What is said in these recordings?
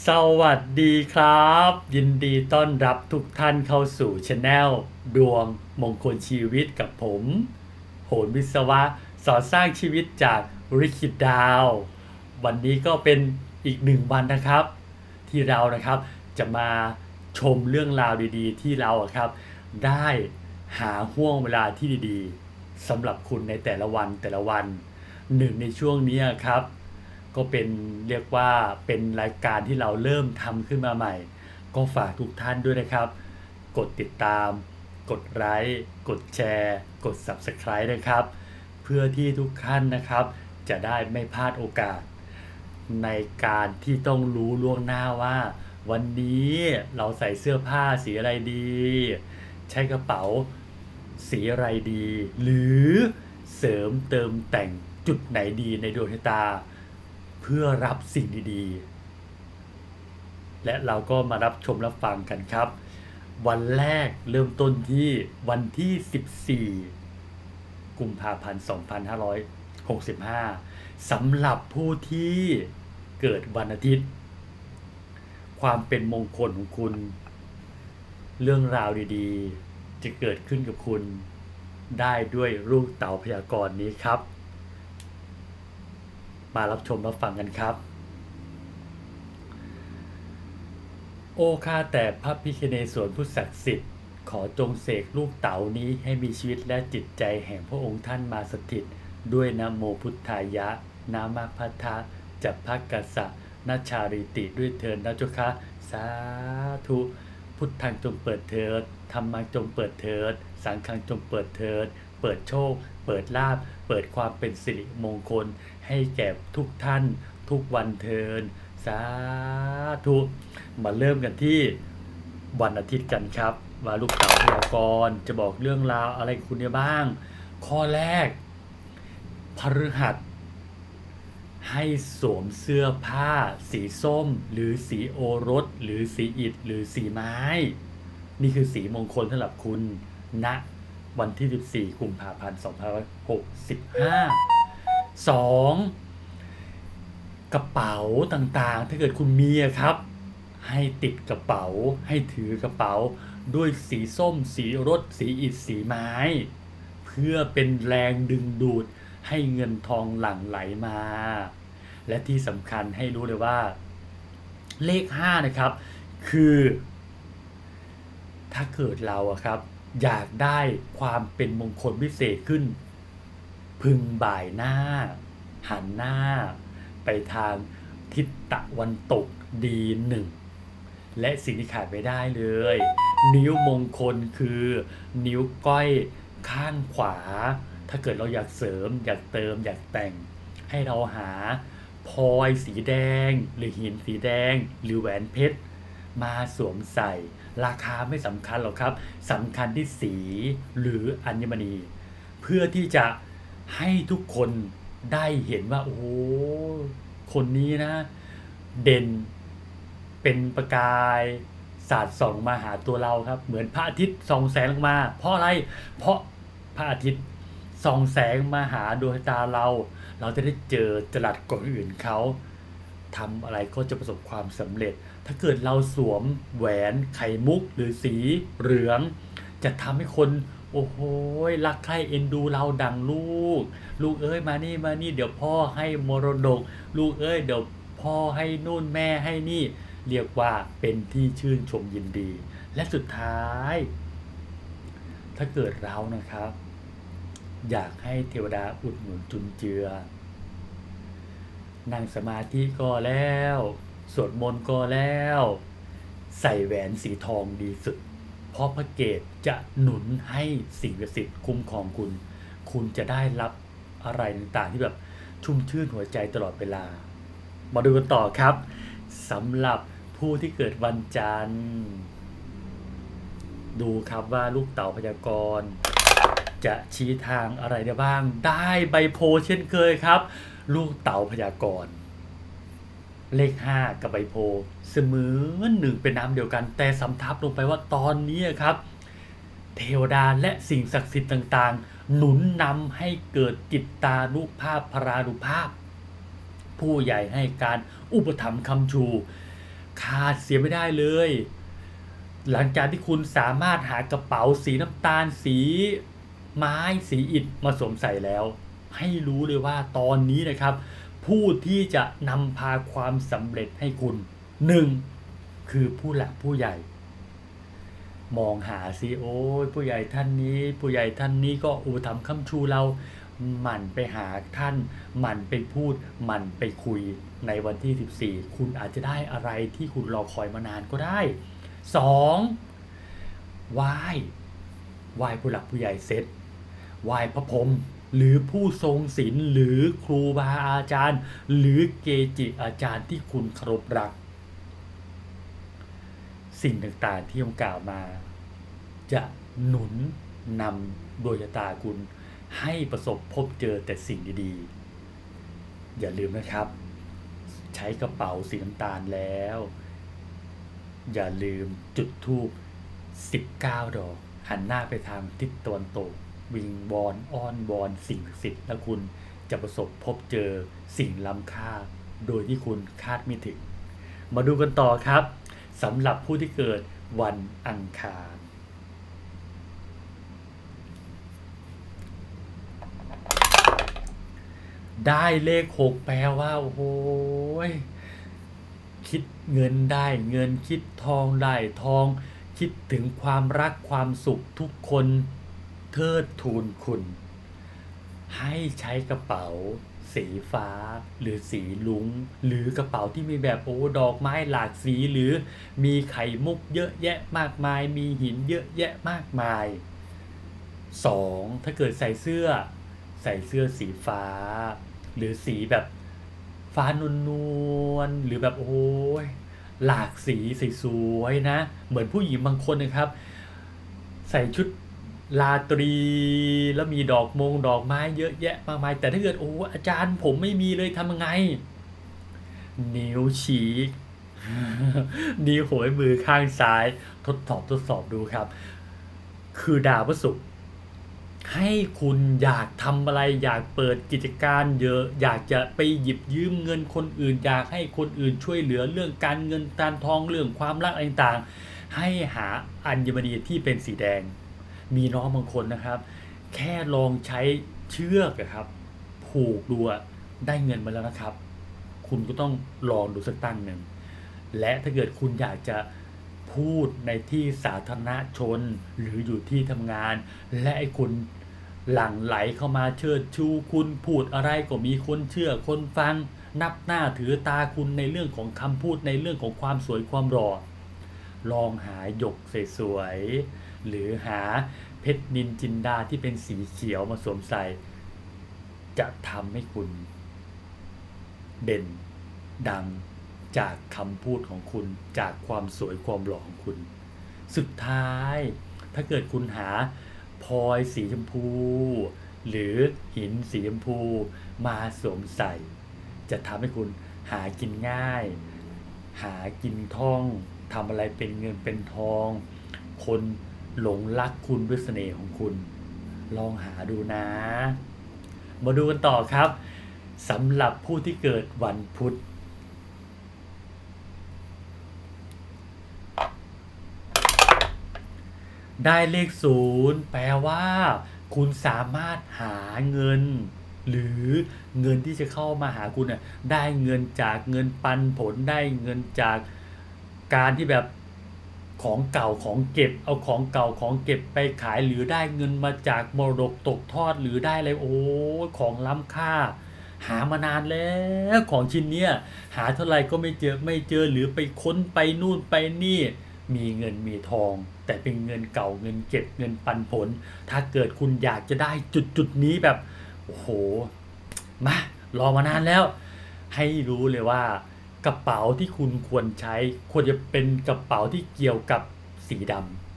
สวัสดีครับ ยินดีต้อนรับทุกท่านเข้าสู่ช anel ดวงมงคลชีวิตกับผม โหนวิศวะสอนสร้างชีวิตจากริคิดดาว วันนี้ก็เป็นอีกหนึ่งวันนะครับ ที่เรานะครับจะมาชมเรื่องราวดีๆ ที่เราครับ ได้หาห่วงเวลาที่ดีๆสำหรับคุณในแต่ละวันแต่ละวันหนึ่งในช่วงนี้ครับ ก็เป็นเรียกว่าเป็นรายการที่เราเริ่มทำขึ้นมาใหม่ ก็ฝากทุกท่านด้วยนะครับ กดติดตาม กดไลค์กดแชร์ กด Subscribe นะครับ เพื่อที่ทุกท่านนะครับ จะได้ไม่พลาดโอกาส ในการที่ต้องรู้ล่วงหน้าว่า วันนี้เราใส่เสื้อผ้าสีอะไรดี ใช้กระเป๋าสีอะไรดี หรือเสริมเติมแต่งจุดไหนดีในดวงตา เพื่อรับสิ่งดีๆ และเราก็มารับชมรับฟังกันครับ วันแรกเริ่มต้นที่วันที่ 14 กุมภาพันธ์ 2565สำหรับผู้ที่เกิดวันอาทิตย์ ความเป็นมงคลของคุณ เรื่องราวดีๆ จะเกิดขึ้นกับคุณได้ด้วยลูกเต่าพยากรณ์นี้ครับ มารับชมรับฟังกันครับ โอคาแต่พระพิคเนศวรผู้ศักดิ์สิทธิ์ ขอจงเสกลูกเต๋านี้ให้มีชีวิตและจิตใจแห่งพระองค์ท่านมาสถิต ด้วยนะโมพุทธายะ นามาพัทธะจับพักกษะนาชาริติด้วยเทินนะเจุคะสาธุพุทธังจงเปิดเถิดธรรมังจงเปิดเถิด สังฆังจงเปิดเถิด เปิดโชค เปิดลาภเปิดความเป็นสิริมงคล ให้แก่ทุกท่านทุกวันเทินสาธุมาเริ่มกันที่วันอาทิตย์กันครับ ว่าลูกเต๋าพยากรจะบอกเรื่องราวอะไรคุณเนี่ยบ้าง ข้อแรกพฤหัส ให้สวมเสื้อผ้า สีส้ม หรือสีโอรส หรือสีอิฐหรือสีไม้ นี่คือสีมงคลสำหรับคุณณ วันที่ 14กุมภาพันธ์2565 2. กระเป๋าต่างๆ ถ้าเกิดคุณมีครับ ให้ติดกระเป๋า ให้ถือกระเป๋า ด้วยสีส้ม สีรถ สีอิฐ สีไม้ เพื่อเป็นแรงดึงดูดให้เงินทองหลั่งไหลมา และที่สำคัญให้รู้เลยว่า เลข 5 นะครับ คือ ถ้าเกิดเราอะครับ อยากได้ความเป็นมงคลพิเศษขึ้น พึงบ่ายหน้า หันหน้า ไปทางทิศตะวันตกดีหนึ่งและสิ่งที่ขาดไม่ได้เลย นิ้วมงคลคือ นิ้วก้อยข้างขวา ถ้าเกิดเราอยากเสริม อยากเติม อยากแต่ง ให้เราหาพลอยสีแดง หรือหินสีแดง หรือแหวนเพชร มาสวมใส่ ราคาไม่สำคัญหรอกครับสำคัญที่สีหรืออัญมณี เพื่อที่จะให้ทุกคนได้เห็นว่า โอ้โหคนนี้นะ เด่นเป็นประกายสาดส่องมาหาตัวเราครับ เหมือนพระอาทิตย์ส่องแสงลงมา เพราะอะไร เพราะพระอาทิตย์ส่องแสงมาหาดวงตาเรา เราจะได้เจอจรัสกว่าคนอื่นเขาทำอะไรก็จะประสบความสำเร็จ ถ้าเกิดเราสวมแหวนไข่มุกหรือสีเหลือง จะทำให้คน โอ้โหรักใคร่เอ็นดูเราดังลูก ลูกเอ้ยมานี่มานี่ เดี๋ยวพ่อให้มรดก ลูกเอ้ยเดี๋ยวพ่อให้นู่นแม่ให้นี่ เรียกว่าเป็นที่ชื่นชมยินดี และสุดท้าย ถ้าเกิดเรานะครับ อยากให้เทวดาอุดหนุนจุนเจือนั่งสมาธิก็แล้ว สวดมนต์ก็แล้ว ใส่แหวนสีทองดีสุด เพราะพระเกตจะหนุนให้สิ่งศักดิ์สิทธิ์คุ้มครองคุณ คุณจะได้รับอะไรต่างๆที่แบบชุ่มชื่นหัวใจตลอดเวลา มาดูกันต่อครับสำหรับผู้ที่เกิดวันจันทร์ ดูครับว่าลูกเต่าพยากรณ์จะชี้ทางอะไรได้บ้าง ได้ใบโพเช่นเคยครับ ลูกเต่าพยากรณ์ เลข 5 กับใบโพเสมือนหนึ่งเป็นน้ำเดียวกัน แต่สำทับลงไปว่าตอนนี้ครับ เทวดาและสิ่งศักดิ์สิทธิ์ต่างๆ หนุนนำให้เกิดจิตตานุภาพพรานุภาพ ผู้ใหญ่ให้การอุปถัมภ์คำชู ขาดเสียไม่ได้เลย หลังจากที่คุณสามารถหากระเป๋าสีน้ำตาลสีไม้สีอิฐมาสวมใส่แล้ว ให้รู้เลยว่าตอนนี้นะครับ ผู้ที่จะนำพาความสำเร็จให้คุณหนึ่งคือผู้หลักผู้ใหญ่ มองหาสิโอ้ผู้ใหญ่ท่านนี้ ผู้ใหญ่ท่านนี้ก็อุปถัมคำชูเราหมั่นไปหาท่านหมั่นไปพูดหมั่นไปคุยในวันที่ 14 คุณอาจจะได้อะไรที่คุณรอคอยมานานก็ได้สองไหว้ไหว้ผู้หลักผู้ใหญ่เสร็จไหว้พระพรหม หรือผู้ทรงศีลหรือครูบาอาจารย์ หรือเกจิอาจารย์ที่คุณเคารพรัก สิ่งต่างๆที่ผมกล่าวมา จะหนุนนำโดยชะตาคุณ ให้ประสบพบเจอแต่สิ่งดีๆ อย่าลืมนะครับ ใช้กระเป๋าสีน้ำตาลแล้ว อย่าลืมจุดธูป19 ดอก หันหน้าไปทางทิศตะวันตก วิงบอนอ้อนบอนสิ่งสิทธิ์แล้วคุณจะประสบพบเจอสิ่งล้ำค่า โดยที่คุณคาดไม่ถึง มาดูกันต่อครับสำหรับผู้ที่เกิดวันอังคารได้เลขหกแปลว่า โอ้โหยคิดเงินได้เงินคิดทองได้ทอง คิดถึงความรักความสุขทุกคน เทิดทูนคุณ ให้ใช้กระเป๋า สีฟ้า หรือสีลุงหรือกระเป๋าที่มีแบบโอ้ดอกไม้หลากสีหรือมีไข่มุกเยอะแยะมากมาย มีหินเยอะแยะมากมายสองถ้าเกิดใส่เสื้อ ใส่เสื้อสีฟ้า หรือสีแบบฟ้านวลนวลหรือแบบโอ้ยหลากสีสวยๆนะ เหมือนผู้หญิงบางคนนะครับ ใส่ชุด ลาตรีแล้วมีดอกมงดอกไม้เยอะแยะมากมาย แต่ถ้าเกิดโอ้อาจารย์ผมไม่มีเลยทำยังไง นิ้วชี้นิ้วหัวมือข้างซ้าย ทดสอบทดสอบดูครับ คือดาวพฤหัสให้คุณอยากทำอะไรอยากเปิดกิจการเยอะ อยากจะไปหยิบยืมเงินคนอื่น อยากให้คนอื่นช่วยเหลือเรื่องการเงินการทองเรื่องความรักอะไรต่างๆ ให้หาอัญมณีที่เป็นสีแดง มีน้องบางคนนะครับ แค่ลองใช้เชือกอะครับ ผูกดูได้เงินมาแล้วนะครับ คุณก็ต้องลองดูสักตั้งหนึ่ง และถ้าเกิดคุณอยากจะพูดในที่สาธารณชนหรืออยู่ที่ทำงาน และไอ้คุณหลั่งไหลเข้ามาเชิดชูคุณพูดอะไรก็มีคนเชื่อคนฟัง นับหน้าถือตาคุณในเรื่องของคำพูดในเรื่องของความสวยความหล่อลองหาหยกสวยๆ หรือหาเพชรนินจินดาที่เป็นสีเขียวมาสวมใส่ จะทำให้คุณ เด่น ดังจากคำพูดของคุณจากความสวยความหล่อของคุณ สุดท้ายถ้าเกิดคุณหาพลอยสีชมพู หรือหินสีชมพูมาสวมใส่ จะทำให้คุณหากินง่าย หากินท่องทำอะไรเป็นเงินเป็นทอง คน หลงรักคุณด้วยเสน่ห์ของคุณ ลองหาดูนะ มาดูกันต่อครับสำหรับผู้ที่เกิดวันพุธได้เลขศูนย์แปลว่า คุณสามารถหาเงิน หรือเงินที่จะเข้ามาหาคุณน่ะได้เงินจากเงินปันผลได้เงินจากการที่แบบ ของเก่าของเก็บ เอาของเก่าของเก็บไปขายหรือได้เงินมาจากมรดกตกทอดหรือได้อะไรโอ้ของล้ำค่า หามานานแล้วของชิ้นเนี้ยหาเท่าไหร่ก็ไม่เจอไม่เจอหรือไปค้นไปนู่นไปนี่ มีเงินมีทอง แต่เป็นเงินเก่าเงินเก็บเงินปันผล ถ้าเกิดคุณอยากจะได้จุดจุดนี้แบบโอ้โหมารอมานานแล้ว ให้รู้เลยว่า กระเป๋าที่คุณควรใช้ควรจะเป็นกระเป๋าที่เกี่ยวกับสีด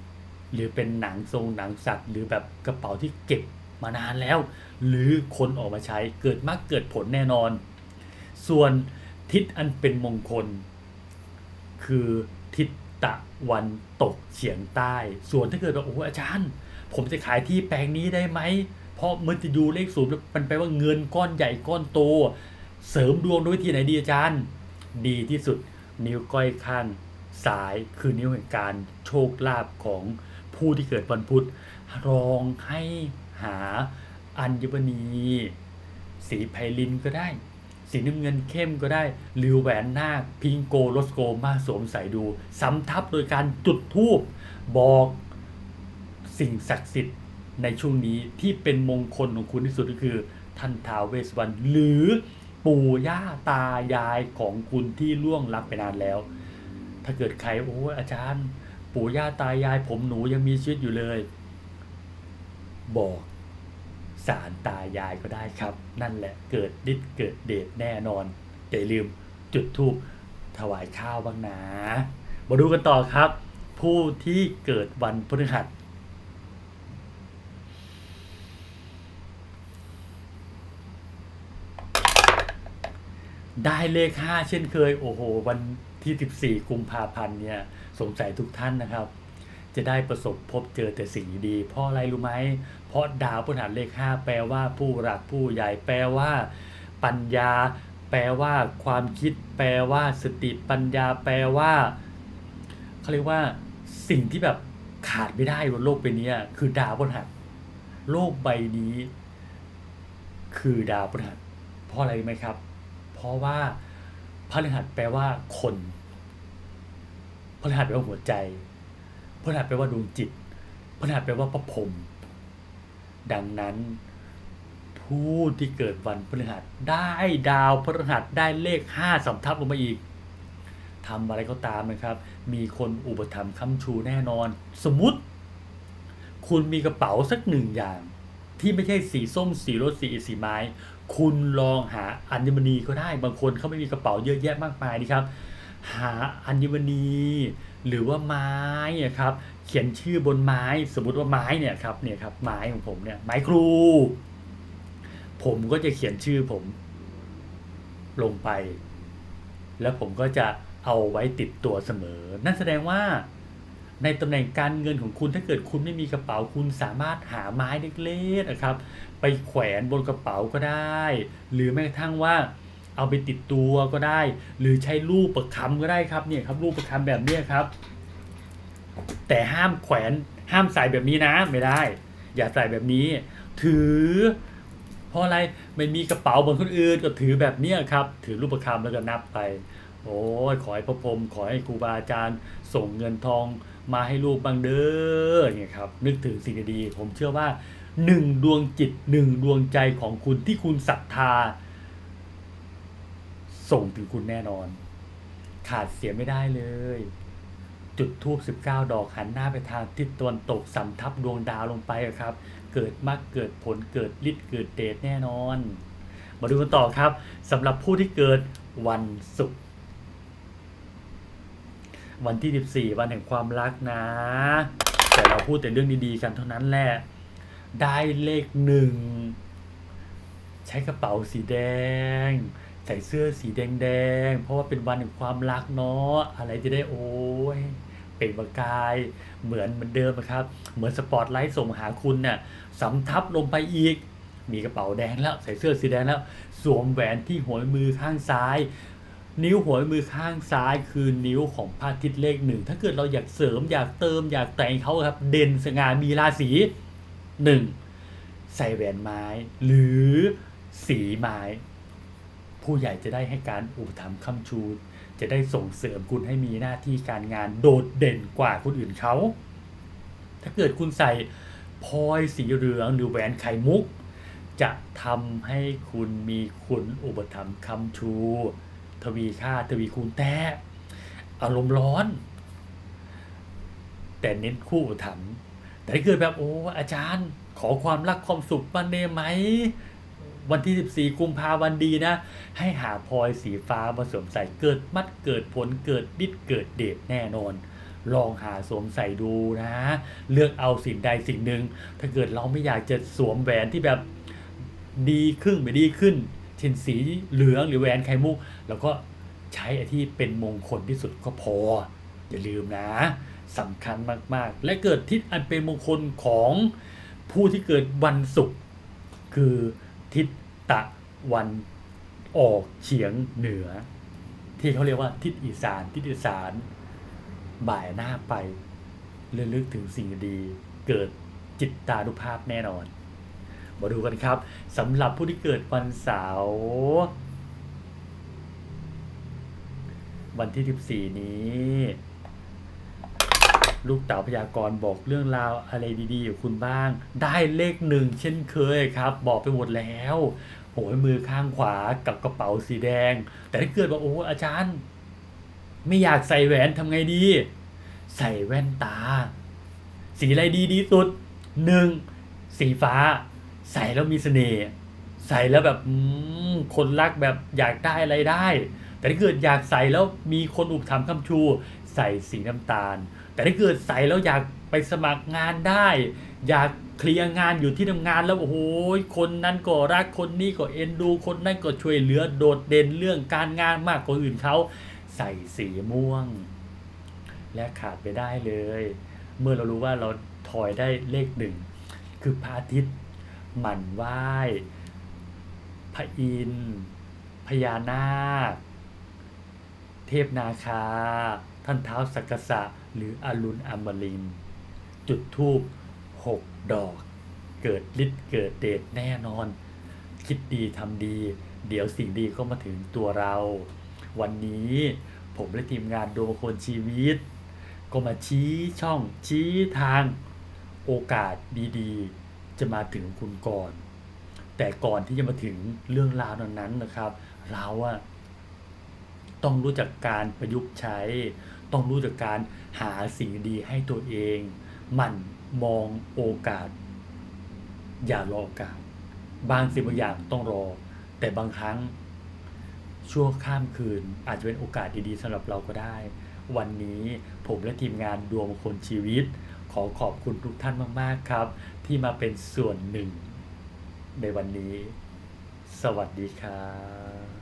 ำหรือเป็นหนังทรงหนังสัตว์ หรือแบบกระเป๋าที่เก็บมานานแล้ว หรือคนออกมาใช้เกิดมากเกิดผลแน่นอน ส่วนทิศอันเป็นมงคล คือทิศตะวันตกเฉียงใต้ ส่วนถ้าเกิดว่าโอ้อาจารย์ ผมจะขายที่แปลงนี้ได้ไหม เพราะมันจะดูเลขศูนย์มันแปลว่าเงินก้อนใหญ่ก้อนโต เสริมดวงด้วยวิธีไหนดีอาจารย์ ดีที่สุด นิ้วก้อยข้างซ้ายคือนิ้วแห่งการโชคลาภของผู้ที่เกิดวันพุธลองให้หาอัญมณี สีไพลินก็ได้ สีน้ำเงินเข้มก็ได้ หรือแหวนนาคพิงโกโรสโกมาสวมใส่ดูสำทับโดยการจุดธูปบอกสิ่งศักดิ์สิทธิ์ในช่วงนี้ที่เป็นมงคลของคุณที่สุดก็คือท่านท้าวเวสสวรรณหรือ ปู่ย่าตายายของคุณที่ล่วงลับไปนานแล้ว ถ้าเกิดใครโอ้ยอาจารย์ ปู่ย่าตายายผมหนูยังมีชีวิตอยู่เลย บอกสารตายายก็ได้ครับ นั่นแหละเกิดดิดเกิดเดชแน่นอนอย่าลืมจุดธูปถวายข้าวบ้างนะมาดูกันต่อครับ ผู้ที่เกิดวันพฤหัส ได้เลขห้าเช่นเคย โอ้โห วันที่ 14 กุมภาพันธ์เนี่ยสงสัยทุกท่านนะครับ จะได้ประสบพบเจอแต่สิ่งดีๆเพราะอะไรรู้ไหม เพราะดาวพฤหัสเลขห้าแปลว่าผู้หลักผู้ใหญ่แปลว่า ปัญญา แปลว่าความคิด แปลว่าสติปัญญา แปลว่าเขาเรียกว่าสิ่งที่แบบขาดไม่ได้บนโลกใบนี้คือดาวพฤหัสโลกใบนี้ คือดาวพฤหัสเพราะอะไรไหมครับ เพราะว่าพฤหัสแปลว่าคนพฤหัสแปลว่าหัวใจพฤหัสแปลว่าดวงจิตพฤหัสแปลว่าพระพรหมดังนั้น ผู้ที่เกิดวันพฤหัสได้ดาวพฤหัสได้เลขห้าสำทับลงมาอีกทำอะไรก็ตามนะครับ มีคนอุปถัมภ์ค้ำชูแน่นอน สมมติ คุณมีกระเป๋าสักหนึ่งอย่าง ที่ไม่ใช่สีส้มสีรถสีสีไม้ คุณลองหาอัญมณีก็ได้ บางคนเขาไม่มีกระเป๋าเยอะแยะมากมายนี่ครับ หาอัญมณี หรือว่าไม้ครับ เขียนชื่อบนไม้ สมมติว่าไม้เนี่ยครับเนี่ยครับไม้ของผมเนี่ยไม้ครู ผมก็จะเขียนชื่อผม ลงไป แล้วผมก็จะเอาไว้ติดตัวเสมอ นั่นแสดงว่า ในตำแหน่งการเงินของคุณถ้าเกิดคุณไม่มีกระเป๋าคุณสามารถหาไม้เล็กๆนะครับ ไปแขวนบนกระเป๋าก็ได้ หรือแม้กระทั่งว่าเอาไปติดตัวก็ได้ หรือใช้รูปประคำก็ได้ครับเนี่ยครับรูปประคำแบบนี้ครับ แต่ห้ามแขวนห้ามใส่แบบนี้นะไม่ได้ อย่าใส่แบบนี้ ถือ เพราะอะไรไม่มีกระเป๋าเหมือนคนอื่นก็ถือแบบนี้ครับ ถือรูปประคำแล้วก็นับไป โอ้ยขอให้พระพรหมขอให้ครูบาอาจารย์ ส่งเงินทอง มาให้ลูกบางเด้อเนี่ยครับนึกถึงสิ่งดีๆผมเชื่อว่าหนึ่งดวงจิตหนึ่งดวงใจของคุณที่คุณศรัทธา ส่งถึงคุณแน่นอน ขาดเสียไม่ได้เลย จุดทูบ19 ดอกหันหน้าไปทางทิศตะวันตกสำทับดวงดาวลงไปครับ เกิดมรรคเกิดผลเกิดฤทธิ์เกิดเดชแน่นอน มาดูกันต่อครับสำหรับผู้ที่เกิดวันศุกร์ วันที่ 14 วันแห่งความรักนะ แต่เราพูดแต่เรื่องดีๆกันเท่านั้นแหละ ได้เลขหนึ่ง ใช้กระเป๋าสีแดง ใส่เสื้อสีแดงๆ เพราะว่าเป็นวันแห่งความรักเนาะ อะไรจะได้โอ้ยเปล่งประกายเหมือนเหมือนเดิมนะครับ เหมือนสปอตไลท์ส่งหาคุณเนี่ยสำทับลงไปอีก มีกระเป๋าแดงแล้ว ใส่เสื้อสีแดงแล้ว สวมแหวนที่หัวมือข้างซ้าย นิ้วหัวมือข้างซ้ายคือนิ้วของพระอาทิตย์เลขหนึ่งถ้าเกิดเราอยากเสริมอยากเติมอยากแต่งเขาครับเด่นสง่ามีราศีหนึ่งใส่แหวนไม้ หรือสีไม้ ผู้ใหญ่จะได้ให้การอุปถัมภ์ค้ำชูจะได้ส่งเสริมคุณให้มีหน้าที่การงานโดดเด่นกว่าคนอื่นเขา ถ้าเกิดคุณใส่พลอยสีเหลืองหรือแหวนไข่มุก จะทำให้คุณมีคุณอุปถัมภ์ค้ำชู ทวีค่าทวีคูณแต่อารมณ์ร้อน แต่เน้นคู่ถัมแต่ถ้าเกิดแบบโอ้อาจารย์ ขอความรักความสุขบ้างได้ไหม วันที่ 14 กุมภาวันดีนะ ให้หาพลอยสีฟ้ามาสวมใส่เกิดมัดเกิดผลเกิดดิดเกิดเดชแน่นอนลองหาสวมใส่ดูนะ เลือกเอาสิ่งใดสิ่งหนึ่ง ถ้าเกิดเราไม่อยากจะสวมแหวนที่แบบดีขึ้นไม่ดีขึ้น เช่นสีเหลืองหรือแหวนไข่มุกแล้วก็ใช้อที่เป็นมงคลที่สุดก็พอ อย่าลืมนะสำคัญมากๆ และเกิดทิศอันเป็นมงคลของผู้ที่เกิดวันศุกร์คือทิศตะวันออกเฉียงเหนือ ที่เขาเรียกว่าทิศอีสานทิศอีสานบ่ายหน้าไปเระลึกถึงสิ่งดี เกิดจิตตานุภาพแน่นอน มาดูกันครับสำหรับผู้ที่เกิดวันเสาร์วันที่ 14 นี้ ลูกเต๋าพยากรณ์บอกเรื่องราวอะไรดีๆอยู่คุณบ้าง ได้เลขหนึ่งเช่นเคยครับ บอกไปหมดแล้วโอยมือข้างขวากับกระเป๋าสีแดง แต่ถ้าเกิดว่าโอ้อาจารย์ ไม่อยากใส่แหวนทำไงดี ใส่แว่นตา สีอะไรดีดีสุดหนึ่งสีฟ้า ใส่แล้วมีเสน่ห์ใส่แล้วแบบคนรักแบบอยากได้อะไรได้ แต่ถ้าเกิดอยากใส่แล้วมีคนอุปถัมภ์คำชู ใส่สีน้ำตาล แต่ถ้าเกิดใส่แล้วอยากไปสมัครงานได้ อยากเคลียร์งานอยู่ที่ทำงานแล้วโอ้โหคนนั้นก็รักคนนี้ก็เอ็นดู คนนั้นก็ช่วยเหลือโดดเด่นเรื่องการงานมากกว่าอื่นเขาใส่สีม่วง และขาดไปได้เลย เมื่อเรารู้ว่าเราถอยได้เลขหนึ่งคือพระอาทิตย์ หมั่นไหว้พระอินทร์พญานาค เทพนาคา ท่านเท้าสักษะหรืออรุณอมรินทร์จุดทูบหกดอก เกิดฤทธิ์เกิดเดชแน่นอน คิดดีทำดี เดี๋ยวสิ่งดีก็มาถึงตัวเรา วันนี้ผมและทีมงานดวงคนชีวิต ก็มาชี้ช่องชี้ทาง โอกาสดี ๆ จะมาถึงคุณก่อน แต่ก่อนที่จะมาถึงเรื่องราวนั้นนะครับ เราอะต้องรู้จักการประยุกต์ใช้ ต้องรู้จักการหาสิ่งดีให้ตัวเอง มันมองโอกาส อย่ารอโอกาส บางสิ่งบางอย่างต้องรอ แต่บางครั้งชั่วข้ามคืนอาจจะเป็นโอกาสดีๆสำหรับเราก็ได้ วันนี้ผมและทีมงานดวงคนชีวิต ขอขอบคุณทุกท่านมาก ๆ ครับ ที่มาเป็นส่วนหนึ่งในวันนี้ สวัสดีครับ